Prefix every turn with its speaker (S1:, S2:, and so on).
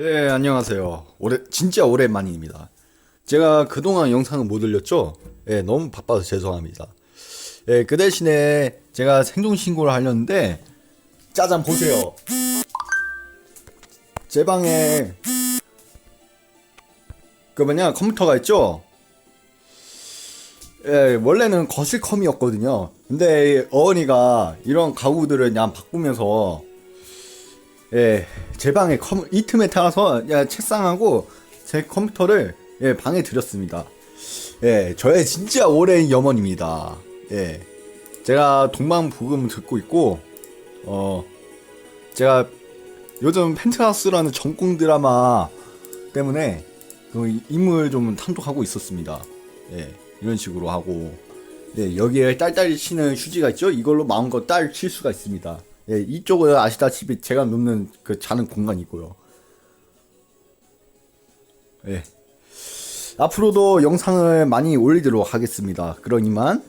S1: 네, 안녕하세요. 오래, 진짜 오랜만입니다. 제가 그동안 영상을 못 올렸죠? 예, 너무 바빠서 죄송합니다. 예, 그 대신에 제가 생존신고를 하려는데, 짜잔, 보세요. 제 방에, 그 뭐냐, 컴퓨터가 있죠? 예, 원래는 거실컴이었거든요. 근데 어머니가 이런 가구들을 그냥 바꾸면서 예, 제 방에 컴, 이 틈에 타서 야, 책상하고 제 컴퓨터를 예, 방에 들였습니다. 예, 저의 진짜 오랜 염원입니다. 예, 제가 동방부금 듣고 있고, 어, 제가 요즘 펜트하우스라는 전공 드라마 때문에 그 인물 좀 탐독하고 있었습니다. 예, 이런 식으로 하고, 예, 여기에 딸딸이 치는 휴지가 있죠? 이걸로 마음껏 딸 칠 수가 있습니다. 예, 이쪽은 아시다시피 제가 눕는 그 자는 공간이 있고요. 예. 앞으로도 영상을 많이 올리도록 하겠습니다. 그러니만